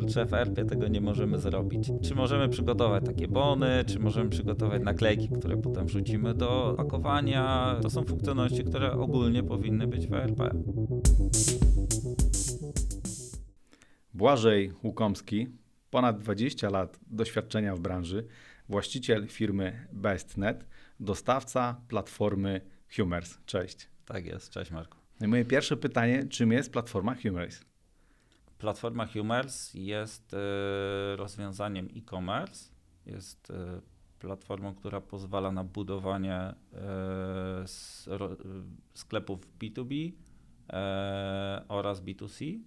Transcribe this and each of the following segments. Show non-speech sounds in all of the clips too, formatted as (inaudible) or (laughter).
kurczę, w ERP tego nie możemy zrobić. Czy możemy przygotować takie bony, czy możemy przygotować naklejki, które potem wrzucimy do pakowania. To są funkcjonalności, które ogólnie powinny być w ERP. Błażej Łukomski, ponad 20 lat doświadczenia w branży, właściciel firmy BestNet, dostawca platformy Humers. Cześć. Tak jest, cześć Marku. No i moje pierwsze pytanie, czym jest platforma Humers? Platforma Humers jest y, rozwiązaniem e-commerce, jest y, platformą, która pozwala na budowanie y, sklepów B2B oraz B2C.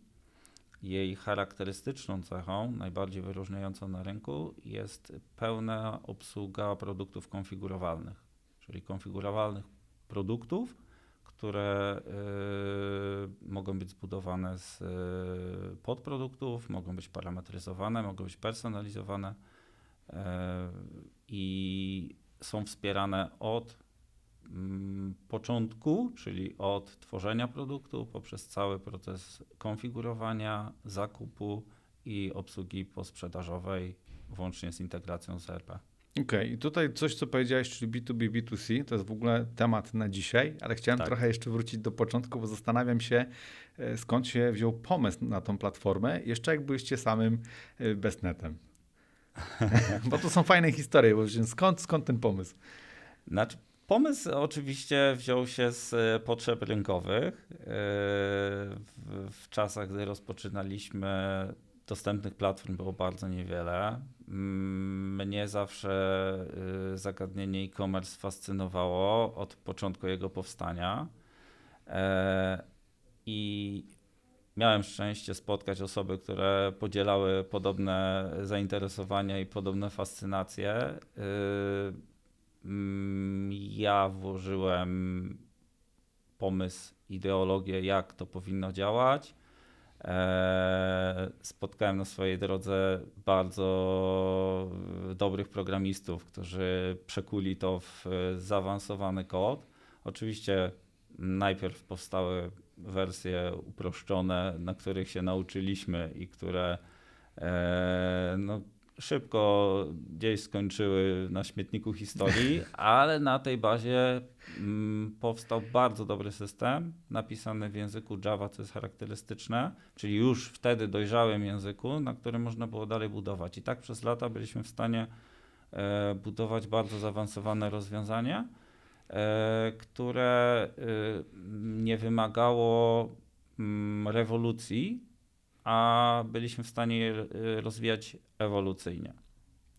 Jej charakterystyczną cechą, najbardziej wyróżniającą na rynku, jest pełna obsługa produktów konfigurowalnych, czyli konfigurowalnych produktów, które y, mogą być zbudowane z y, podproduktów, mogą być parametryzowane, mogą być personalizowane y, i są wspierane od mm, początku, czyli od tworzenia produktu poprzez cały proces konfigurowania, zakupu i obsługi posprzedażowej, włącznie z integracją z ERP. Okej, okay. i tutaj coś, co powiedziałeś, czyli B2B, B2C, to jest w ogóle temat na dzisiaj, ale chciałem tak. trochę jeszcze wrócić do początku, bo zastanawiam się, e, skąd się wziął pomysł na tą platformę, jeszcze jak byliście samym e, bestnetem. (laughs) bo to są fajne historie, bo skąd, skąd ten pomysł? Znaczy, pomysł oczywiście wziął się z e, potrzeb rynkowych. W, w czasach, gdy rozpoczynaliśmy dostępnych platform było bardzo niewiele. Mm, mnie zawsze y, zagadnienie e-commerce fascynowało od początku jego powstania. E, I miałem szczęście spotkać osoby, które podzielały podobne zainteresowania i podobne fascynacje. Y, mm, ja włożyłem pomysł, ideologię, jak to powinno działać. E, spotkałem na swojej drodze bardzo dobrych programistów, którzy przekuli to w zaawansowany kod. Oczywiście najpierw powstały wersje uproszczone, na których się nauczyliśmy i które e, no, szybko gdzieś skończyły na śmietniku historii, (laughs) ale na tej bazie mm, powstał bardzo dobry system napisany w języku Java, co jest charakterystyczne, czyli już wtedy dojrzałym języku, na którym można było dalej budować. I tak przez lata byliśmy w stanie e, budować bardzo zaawansowane rozwiązanie, e, które e, nie wymagało mm, rewolucji, a byliśmy w stanie je y, rozwijać ewolucyjnie.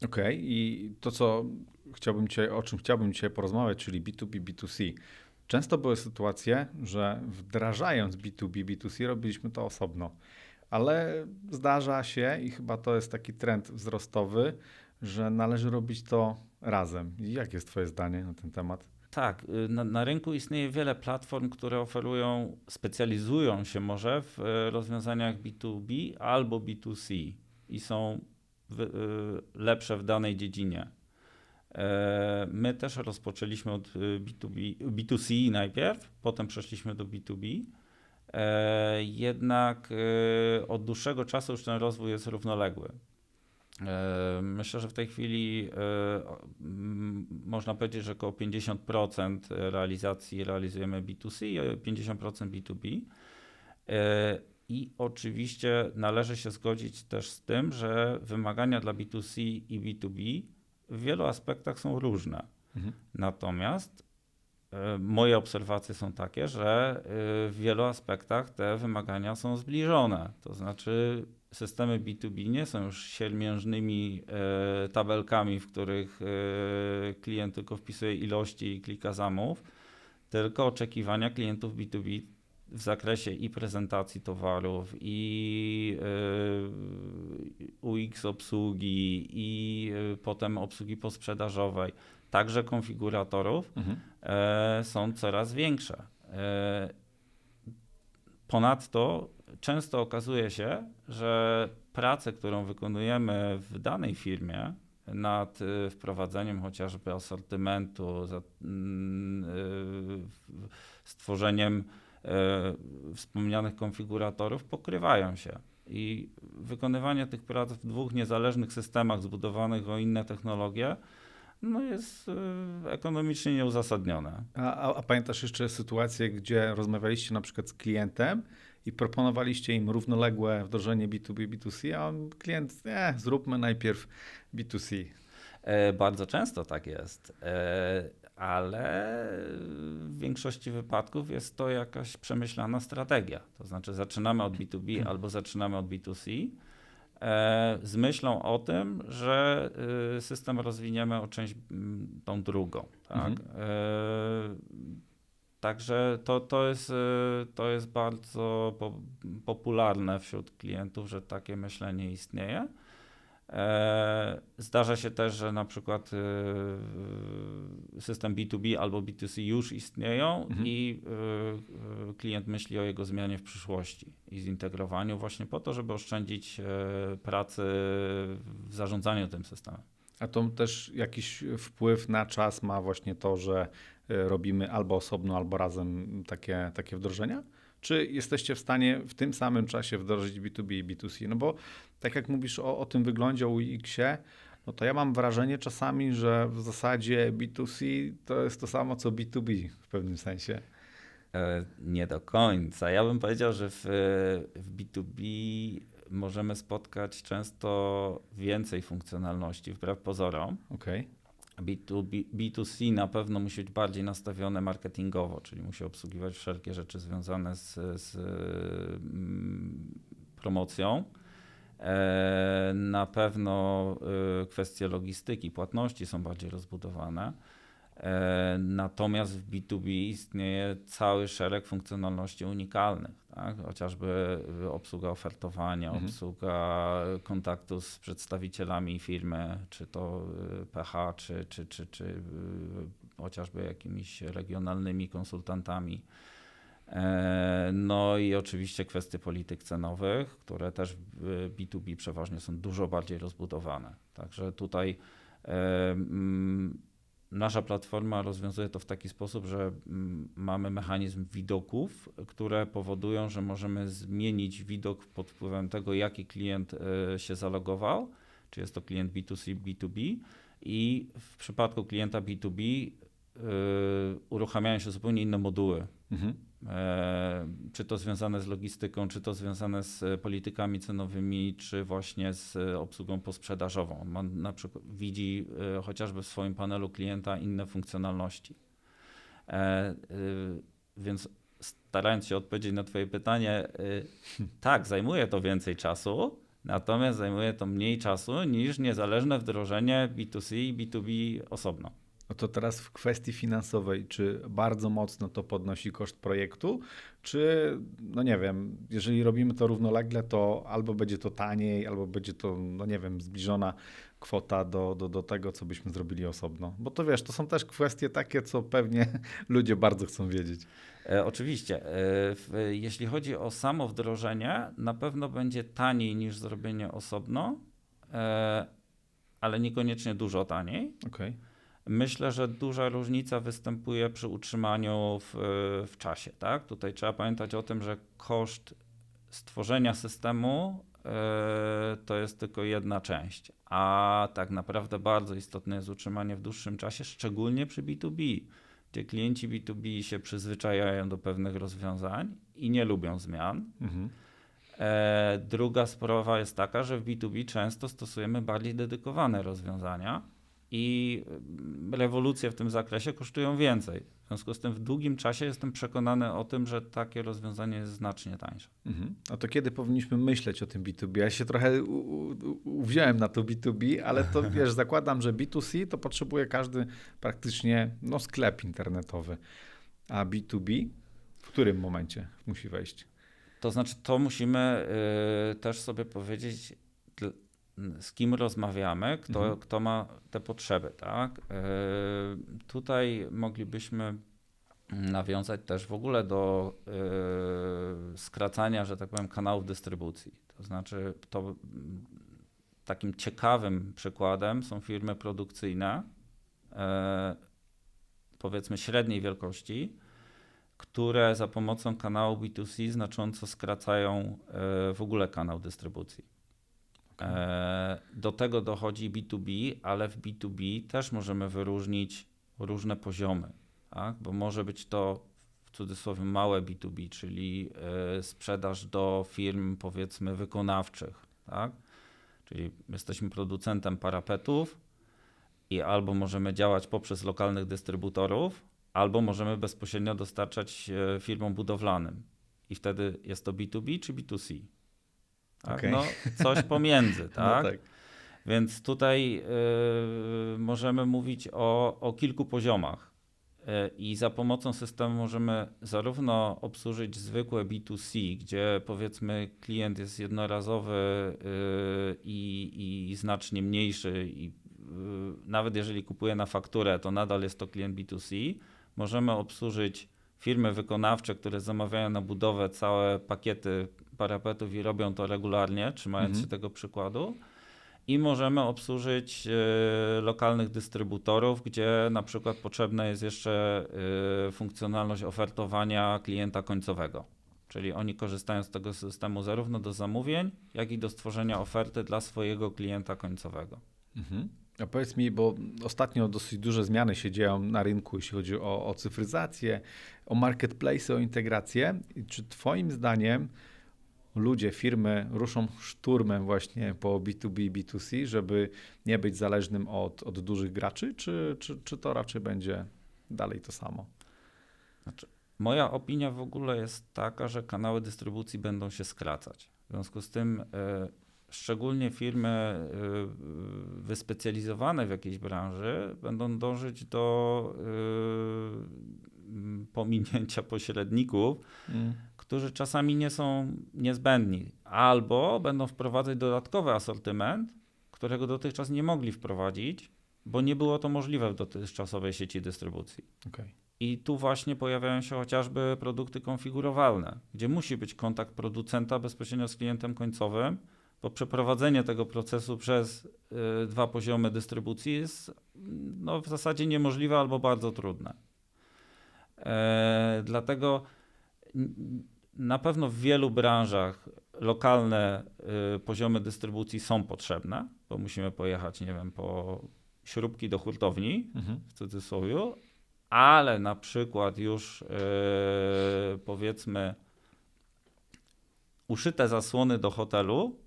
Okej, okay. i to, co chciałbym dzisiaj, o czym chciałbym dzisiaj porozmawiać, czyli B2B, B2C. Często były sytuacje, że wdrażając B2B, B2C robiliśmy to osobno, ale zdarza się i chyba to jest taki trend wzrostowy, że należy robić to razem. Jakie jest Twoje zdanie na ten temat? Tak, y, na, na, rynku istnieje wiele platform, które oferują, specjalizują się może w y, rozwiązaniach B2B albo B2C i są w, y, lepsze w danej dziedzinie. E, my też rozpoczęliśmy od B2B, B2C najpierw, potem przeszliśmy do B2B. E, jednak od dłuższego czasu już ten rozwój jest równoległy. E, myślę, że w tej chwili e, można powiedzieć, że około 50% realizacji realizujemy B2C i 50% B2B. E, I oczywiście należy się zgodzić też z tym, że wymagania dla B2C i B2B w wielu aspektach są różne. Mhm. Natomiast moje obserwacje są takie, że w wielu aspektach te wymagania są zbliżone. To znaczy systemy B2B nie są już siermiężnymi e, tabelkami, w których e, klient tylko wpisuje ilości i klika zamów, tylko oczekiwania klientów B2B w zakresie i prezentacji towarów, i e, UX obsługi, i e, potem obsługi posprzedażowej, także konfiguratorów mhm. E, są coraz większe. E, ponadto często okazuje się, że pracę, którą wykonujemy w danej firmie nad y, wprowadzeniem chociażby asortymentu, mm, y, stworzeniem y, wspomnianych konfiguratorów pokrywają się. I wykonywanie tych prac w dwóch niezależnych systemach zbudowanych o inne technologie no jest ekonomicznie nieuzasadnione. A, a, a pamiętasz jeszcze sytuację, gdzie rozmawialiście na przykład z klientem i proponowaliście im równoległe wdrożenie B2B, B2C, a on, klient, nie, zróbmy najpierw B2C. E, bardzo często tak jest, e, ale w większości wypadków jest to jakaś przemyślana strategia. To znaczy zaczynamy od B2B albo zaczynamy od B2C e, z myślą o tym, że y, system rozwiniemy o część mm, tą drugą. Tak? Mhm. E, Także to, to, jest, y, to jest bardzo po, popularne wśród klientów, że takie myślenie istnieje. E, Zdarza się też, że na przykład y, system B2B albo B2C już istnieją Mhm. i y, klient myśli o jego zmianie w przyszłości i zintegrowaniu właśnie po to, żeby oszczędzić e, pracy w zarządzaniu tym systemem. A to też jakiś wpływ na czas ma właśnie to, że robimy albo osobno, albo razem takie, takie wdrożenia? Czy jesteście w stanie w tym samym czasie wdrożyć B2B i B2C? No bo tak jak mówisz o, o tym wyglądzie UX-ie, no to ja mam wrażenie czasami, że w zasadzie B2C to jest to samo co B2B w pewnym sensie. E, Nie do końca. Ja bym powiedział, że w, w B2B możemy spotkać często więcej funkcjonalności, wbrew pozorom. Okej. B2B, B2C na pewno musi być bardziej nastawione marketingowo, czyli musi obsługiwać wszelkie rzeczy związane z, z mm, promocją. E, Na pewno y, kwestie logistyki, płatności są bardziej rozbudowane. E, Natomiast w B2B istnieje cały szereg funkcjonalności unikalnych, tak? chociażby y, obsługa ofertowania, Mhm. obsługa kontaktu z przedstawicielami firmy, czy to y, PH, czy, czy, czy, czy y, chociażby jakimiś regionalnymi konsultantami. E, No i oczywiście kwestie polityk cenowych, które też w B2B przeważnie są dużo bardziej rozbudowane. Także tutaj mm, nasza platforma rozwiązuje to w taki sposób, że mm, mamy mechanizm widoków, które powodują, że możemy zmienić widok pod wpływem tego, jaki klient e, się zalogował, czy jest to klient B2C, B2B i w przypadku klienta B2B e, uruchamiają się zupełnie inne moduły. Mhm. E, czy to związane z logistyką, czy to związane z e, politykami cenowymi, czy właśnie z e, obsługą posprzedażową. On ma na przykład widzi chociażby w swoim panelu klienta inne funkcjonalności. Więc starając się odpowiedzieć na Twoje pytanie, tak, zajmuje to więcej czasu, natomiast zajmuje to mniej czasu niż niezależne wdrożenie B2C i B2B osobno. No to teraz w kwestii finansowej, czy bardzo mocno to podnosi koszt projektu, czy no nie wiem, jeżeli robimy to równolegle, to albo będzie to taniej, albo będzie to, no nie wiem, zbliżona kwota do, do, do tego, co byśmy zrobili osobno. Bo to wiesz, to są też kwestie takie, co pewnie (laughs) ludzie bardzo chcą wiedzieć. E, oczywiście. E, w, jeśli chodzi o samo wdrożenie, na pewno będzie taniej niż zrobienie osobno, e, ale niekoniecznie dużo taniej. Okej. Myślę, że duża różnica występuje przy utrzymaniu w, w czasie. Tak? Tutaj trzeba pamiętać o tym, że koszt stworzenia systemu e, to jest tylko jedna część, a tak naprawdę bardzo istotne jest utrzymanie w dłuższym czasie, szczególnie przy B2B, gdzie klienci B2B się przyzwyczajają do pewnych rozwiązań i nie lubią zmian. Mhm. E, druga sprawa jest taka, że w B2B często stosujemy bardziej dedykowane rozwiązania i mm, rewolucje w tym zakresie kosztują więcej. W związku z tym w długim czasie jestem przekonany o tym, że takie rozwiązanie jest znacznie tańsze. Mhm. A to kiedy powinniśmy myśleć o tym B2B? Ja się trochę uwziąłem na to B2B, ale to (laughs) wiesz, zakładam, że B2C to potrzebuje każdy praktycznie no, sklep internetowy. A B2B w którym momencie musi wejść? To znaczy, to musimy y, też sobie powiedzieć, z kim rozmawiamy, kto, Mhm. kto ma te potrzeby. Tak? Y, tutaj moglibyśmy nawiązać też w ogóle do y, skracania, że tak powiem, kanałów dystrybucji. To znaczy, to takim ciekawym przykładem są firmy produkcyjne, e, powiedzmy średniej wielkości, które za pomocą kanału B2C znacząco skracają w ogóle kanał dystrybucji. E, Do tego dochodzi B2B, ale w B2B też możemy wyróżnić różne poziomy, tak? bo może być to w cudzysłowie małe B2B, czyli e, sprzedaż do firm powiedzmy wykonawczych, tak? czyli jesteśmy producentem parapetów i albo możemy działać poprzez lokalnych dystrybutorów, albo możemy bezpośrednio dostarczać firmom budowlanym. I wtedy jest to B2B czy B2C? Tak? Okej. No, coś pomiędzy, (laughs) tak? No tak. Więc tutaj y, możemy mówić o, o kilku poziomach. Y, I za pomocą systemu możemy zarówno obsłużyć zwykłe B2C, gdzie powiedzmy klient jest jednorazowy y, i, i znacznie mniejszy, i y, nawet jeżeli kupuje na fakturę, to nadal jest to klient B2C. Możemy obsłużyć firmy wykonawcze, które zamawiają na budowę całe pakiety parapetów i robią to regularnie, trzymając Mhm. się tego przykładu. I możemy obsłużyć e, lokalnych dystrybutorów, gdzie na przykład potrzebna jest jeszcze e, funkcjonalność ofertowania klienta końcowego. Czyli oni korzystają z tego systemu zarówno do zamówień, jak i do stworzenia oferty dla swojego klienta końcowego. Mhm. A powiedz mi, bo ostatnio dosyć duże zmiany się dzieją na rynku, jeśli chodzi o, o cyfryzację, o marketplace, o integrację. Czy Twoim zdaniem ludzie, firmy ruszą szturmem właśnie po B2B, B2C, żeby nie być zależnym od, od dużych graczy, czy, czy, czy to raczej będzie dalej to samo? Moja opinia w ogóle jest taka, że kanały dystrybucji będą się skracać. W związku z tym e, szczególnie firmy e, wyspecjalizowane w jakiejś branży będą dążyć do m, pominięcia pośredników, którzy czasami nie są niezbędni, albo będą wprowadzać dodatkowy asortyment, którego dotychczas nie mogli wprowadzić, bo nie było to możliwe w dotychczasowej sieci dystrybucji. Okej. I tu właśnie pojawiają się chociażby produkty konfigurowalne, gdzie musi być kontakt producenta bezpośrednio z klientem końcowym, bo przeprowadzenie tego procesu przez y, dwa poziomy dystrybucji jest mm, no, w zasadzie niemożliwe albo bardzo trudne. E, dlatego na pewno w wielu branżach lokalne y, poziomy dystrybucji są potrzebne, bo musimy pojechać, nie wiem, po śrubki do hurtowni, Mhm. w cudzysłowie, ale na przykład już e, powiedzmy uszyte zasłony do hotelu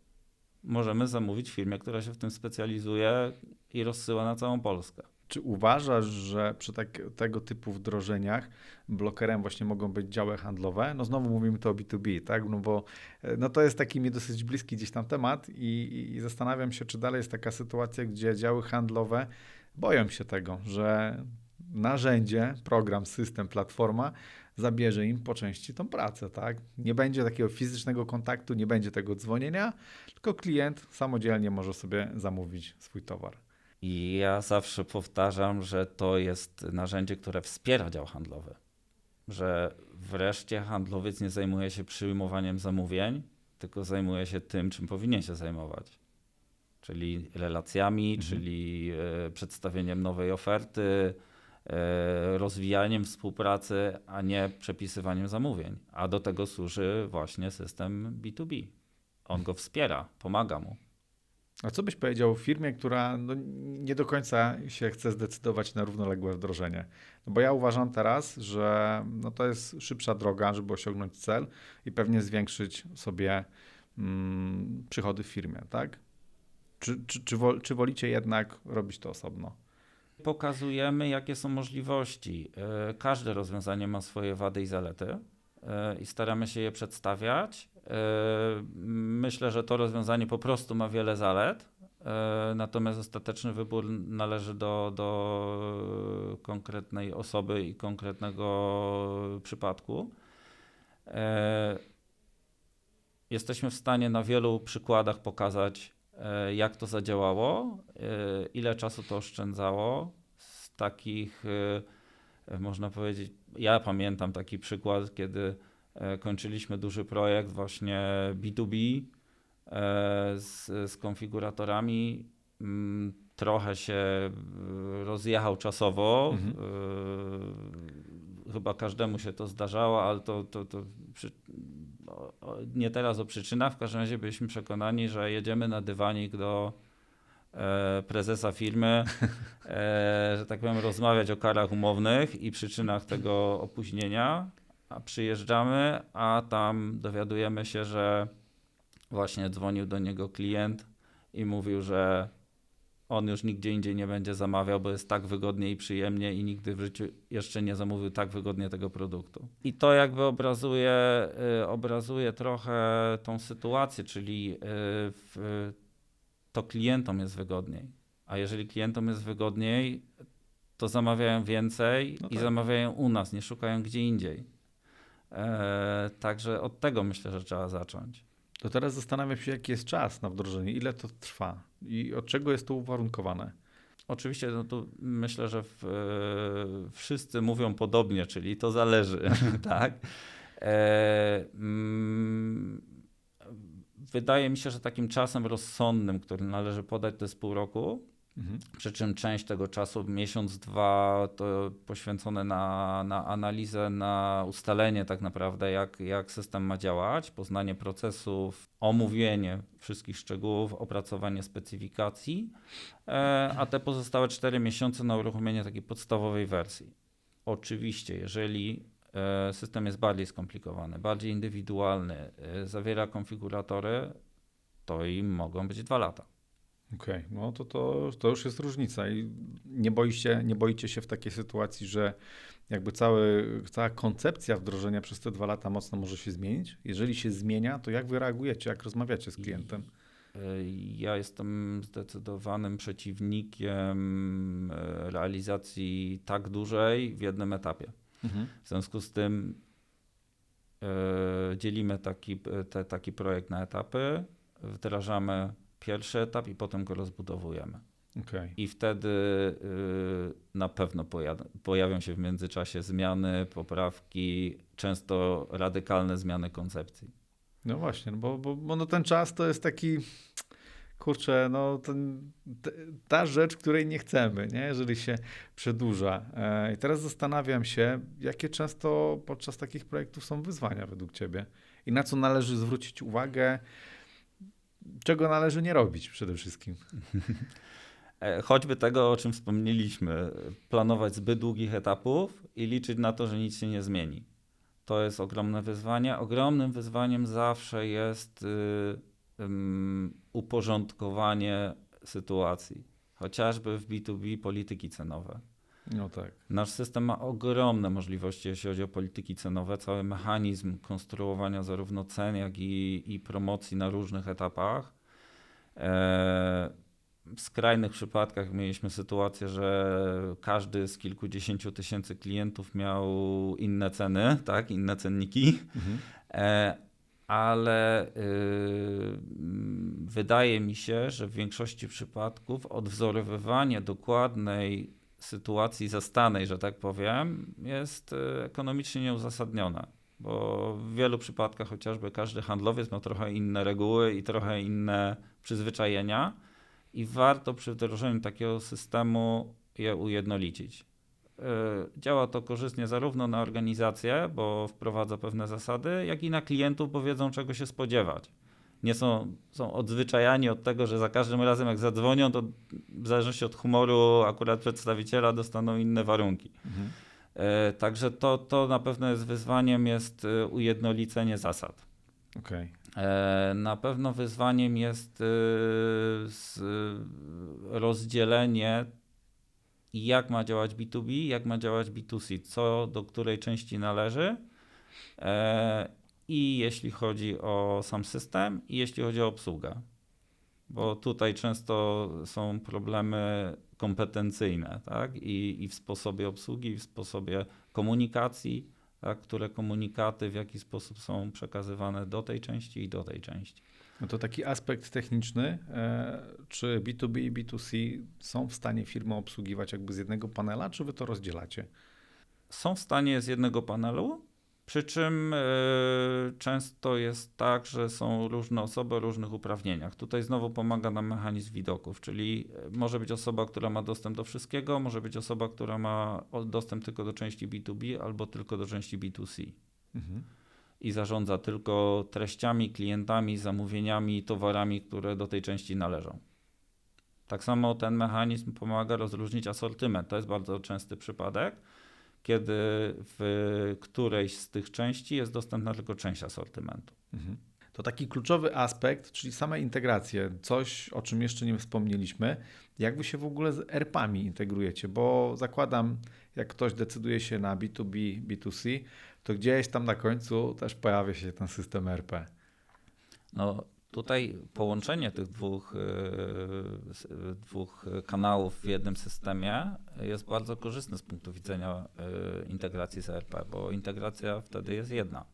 możemy zamówić firmie, która się w tym specjalizuje i rozsyła na całą Polskę. Czy uważasz, że przy tak, tego typu wdrożeniach blokerem właśnie mogą być działy handlowe? No znowu mówimy to o B2B, tak? No bo e, no to jest taki mi dosyć bliski gdzieś tam temat i, i, i zastanawiam się, czy dalej jest taka sytuacja, gdzie działy handlowe boją się tego, że narzędzie, program, system, platforma zabierze im po części tą pracę, tak? Nie będzie takiego fizycznego kontaktu, nie będzie tego dzwonienia, tylko klient samodzielnie może sobie zamówić swój towar. I ja zawsze powtarzam, że to jest narzędzie, które wspiera dział handlowy. Że wreszcie handlowiec nie zajmuje się przyjmowaniem zamówień, tylko zajmuje się tym, czym powinien się zajmować. Czyli relacjami, Mhm. czyli e, przedstawieniem nowej oferty, e, rozwijaniem współpracy, a nie przepisywaniem zamówień. A do tego służy właśnie system B2B. On go wspiera, pomaga mu. A co byś powiedział firmie, która no, nie do końca się chce zdecydować na równoległe wdrożenie? No bo ja uważam teraz, że no, to jest szybsza droga, żeby osiągnąć cel i pewnie zwiększyć sobie mm, przychody w firmie, tak? Czy, czy, czy, wol, czy wolicie jednak robić to osobno? Pokazujemy, jakie są możliwości. E, Każde rozwiązanie ma swoje wady i zalety i staramy się je przedstawiać. E, Myślę, że to rozwiązanie po prostu ma wiele zalet, e, natomiast ostateczny wybór należy do, do konkretnej osoby i konkretnego przypadku. E, Jesteśmy w stanie na wielu przykładach pokazać, jak to zadziałało, ile czasu to oszczędzało. Z takich, można powiedzieć, ja pamiętam taki przykład, kiedy e, kończyliśmy duży projekt właśnie B2B e, z, z konfiguratorami. Mm, Trochę się e, rozjechał czasowo. Mhm. chyba każdemu się to zdarzało, ale to, to, to przy, nie teraz o przyczynach. W każdym razie byliśmy przekonani, że jedziemy na dywanik do prezesa firmy, (laughs) e, że tak powiem, rozmawiać o karach umownych i przyczynach tego opóźnienia. A przyjeżdżamy, a tam dowiadujemy się, że właśnie dzwonił do niego klient i mówił, że on już nigdzie indziej nie będzie zamawiał, bo jest tak wygodnie i przyjemnie i nigdy w życiu jeszcze nie zamówił tak wygodnie tego produktu. I to jakby obrazuje, y, obrazuje trochę tą sytuację, czyli w, to klientom jest wygodniej. A jeżeli klientom jest wygodniej, to zamawiają więcej No i tak. zamawiają u nas, nie szukają gdzie indziej. E, także od tego myślę, że trzeba zacząć. To teraz zastanawiam się, jaki jest czas na wdrożenie, ile to trwa i od czego jest to uwarunkowane. Oczywiście no tu myślę, że w, e, wszyscy mówią podobnie, czyli to zależy, (laughs) tak? E, mm, wydaje mi się, że takim czasem rozsądnym, który należy podać, to jest pół roku. Mhm. Przy czym część tego czasu, miesiąc, dwa, to poświęcone na, na analizę, na ustalenie tak naprawdę, jak, jak system ma działać, poznanie procesów, omówienie wszystkich szczegółów, opracowanie specyfikacji, e, a te pozostałe cztery miesiące na uruchomienie takiej podstawowej wersji. Oczywiście, jeżeli system jest bardziej skomplikowany, bardziej indywidualny, e, zawiera konfiguratory, to im mogą być dwa lata. Okej, no to, to, to już jest różnica i nie boicie, nie boicie się w takiej sytuacji, że jakby cały, cała koncepcja wdrożenia przez te dwa lata mocno może się zmienić? Jeżeli się zmienia, to jak wy reagujecie, jak rozmawiacie z klientem? E, Ja jestem zdecydowanym przeciwnikiem e, realizacji tak dużej w jednym etapie. Mhm. W związku z tym e, dzielimy taki, te, taki projekt na etapy, wdrażamy pierwszy etap i potem go rozbudowujemy. Okej. I wtedy y, na pewno pojadą, pojawią się w międzyczasie zmiany, poprawki, często radykalne zmiany koncepcji. No właśnie, bo, bo, bo no ten czas to jest taki, kurczę, no ten, te, ta rzecz, której nie chcemy, nie? jeżeli się przedłuża. E, I teraz zastanawiam się, jakie często podczas takich projektów są wyzwania według ciebie i na co należy zwrócić uwagę, czego należy nie robić przede wszystkim. (laughs) E, Choćby tego, o czym wspomnieliśmy, planować zbyt długich etapów i liczyć na to, że nic się nie zmieni. To jest ogromne wyzwanie. Ogromnym wyzwaniem zawsze jest y, ym, uporządkowanie sytuacji, chociażby w B2B polityki cenowe. No tak. Nasz system ma ogromne możliwości, jeśli chodzi o polityki cenowe. Cały mechanizm konstruowania zarówno cen, jak i, i promocji na różnych etapach. E, w skrajnych przypadkach mieliśmy sytuację, że każdy z kilkudziesięciu tysięcy klientów miał inne ceny, tak, inne cenniki. Mhm. Ale y, mm, wydaje mi się, że w większości przypadków odwzorowywanie dokładnej sytuacji zastanej, że tak powiem, jest y, ekonomicznie nieuzasadnione. Bo w wielu przypadkach chociażby każdy handlowiec ma trochę inne reguły i trochę inne przyzwyczajenia i warto przy wdrożeniu takiego systemu je ujednolicić. Y, Działa to korzystnie zarówno na organizację, bo wprowadza pewne zasady, jak i na klientów, bo wiedzą czego się spodziewać. Nie są, są odzwyczajani od tego, że za każdym razem jak zadzwonią, to w zależności od humoru akurat przedstawiciela dostaną inne warunki. Mhm. E, Także to, to na pewno jest wyzwaniem, jest e, ujednolicenie zasad. E, Na pewno wyzwaniem jest e, rozdzielenie, jak ma działać B2B, jak ma działać B2C, co do której części należy. E, I jeśli chodzi o sam system, i jeśli chodzi o obsługę. Bo tutaj często są problemy kompetencyjne, tak? I, i w sposobie obsługi, i w sposobie komunikacji, tak? które komunikaty w jaki sposób są przekazywane do tej części i do tej części. No to taki aspekt techniczny, e, czy B2B i B2C są w stanie firmy obsługiwać jakby z jednego panela, czy wy to rozdzielacie? Są w stanie z jednego panelu, Przy czym e, często jest tak, że są różne osoby o różnych uprawnieniach. Tutaj znowu pomaga nam mechanizm widoków, czyli e, może być osoba, która ma dostęp do wszystkiego, może być osoba, która ma dostęp tylko do części B2B albo tylko do części B2C Mhm. I zarządza tylko treściami, klientami, zamówieniami, towarami, które do tej części należą. Tak samo ten mechanizm pomaga rozróżnić asortyment. To jest bardzo częsty przypadek, kiedy w którejś z tych części jest dostępna tylko część asortymentu. Mhm. To taki kluczowy aspekt, czyli same integracje, coś o czym jeszcze nie wspomnieliśmy. Jak wy się w ogóle z ERP-ami integrujecie? Bo zakładam, jak ktoś decyduje się na B2B, B2C, to gdzieś tam na końcu też pojawia się ten system ERP. No, tutaj połączenie tych dwóch, yy, dwóch kanałów w jednym systemie jest bardzo korzystne z punktu widzenia yy, integracji z ERP, bo integracja wtedy jest jedna.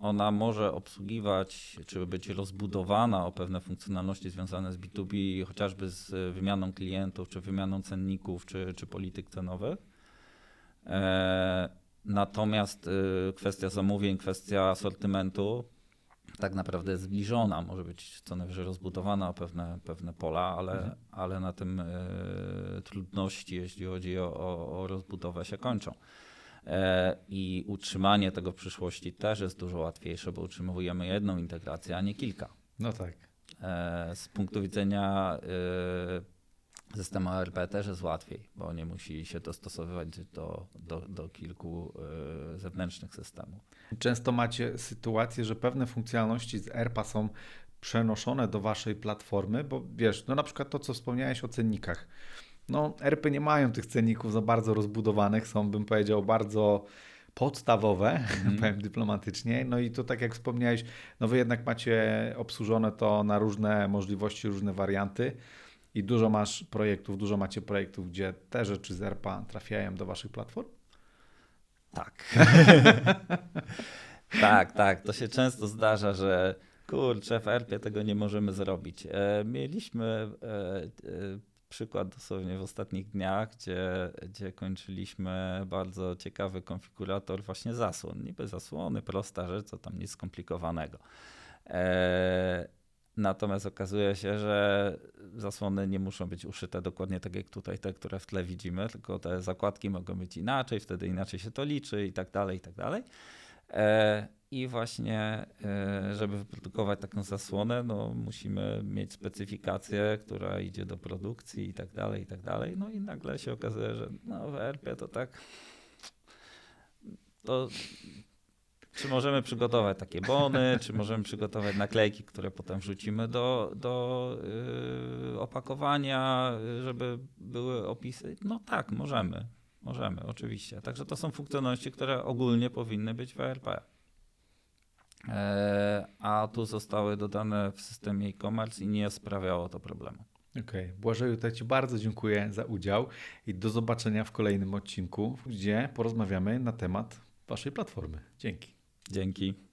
E, Ona może obsługiwać, czy być rozbudowana o pewne funkcjonalności związane z B2B, chociażby z wymianą klientów, czy wymianą cenników, czy, czy polityk cenowych. E, Natomiast y, kwestia zamówień, kwestia asortymentu tak naprawdę jest zbliżona, może być co najwyżej rozbudowana o pewne, pewne pola, ale, Mhm. ale na tym trudności, jeśli chodzi o, o, o rozbudowę, się kończą. E, I utrzymanie tego w przyszłości też jest dużo łatwiejsze, bo utrzymujemy jedną integrację, a nie kilka. No tak. E, Z punktu widzenia y, systemu ERP też jest łatwiej, bo nie musi się dostosowywać do, do, do kilku zewnętrznych systemów. Często macie sytuację, że pewne funkcjonalności z ERP-a są przenoszone do waszej platformy, bo wiesz, no na przykład to, co wspomniałeś o cennikach. No, ERP nie mają tych cenników za bardzo rozbudowanych, są, bym powiedział, bardzo podstawowe, (laughs) powiem dyplomatycznie. No i to tak jak wspomniałeś, no wy jednak macie obsłużone to na różne możliwości, różne warianty i dużo masz projektów, dużo macie projektów, gdzie te rzeczy z ERP-a trafiają do waszych platform? Tak. (laughs) tak, tak. To się często zdarza, że kurczę, w ERP tego nie możemy zrobić. E, mieliśmy e, e, przykład dosłownie w ostatnich dniach, gdzie, gdzie kończyliśmy bardzo ciekawy konfigurator właśnie zasłon. Niby zasłony, prosta rzecz, co tam nic skomplikowanego. E, Natomiast okazuje się, że zasłony nie muszą być uszyte dokładnie tak jak tutaj te, które w tle widzimy, tylko te zakładki mogą być inaczej, wtedy inaczej się to liczy i tak dalej, i tak dalej. E, I właśnie, e, żeby wyprodukować taką zasłonę, no musimy mieć specyfikację, która idzie do produkcji i tak dalej, i tak dalej. No i nagle się okazuje, że no w ERP to tak to czy możemy przygotować takie bony, czy możemy przygotować naklejki, które potem wrzucimy do, do yy, opakowania, yy, żeby były opisy? No tak, możemy. Możemy, oczywiście. Także to są funkcjonalności, które ogólnie powinny być w ERP. E, a tu zostały dodane w systemie e-commerce i nie sprawiało to problemu. Okej, Błażeju, to ja Ci bardzo dziękuję za udział i do zobaczenia w kolejnym odcinku, gdzie porozmawiamy na temat Waszej platformy. Dzięki. Dzięki.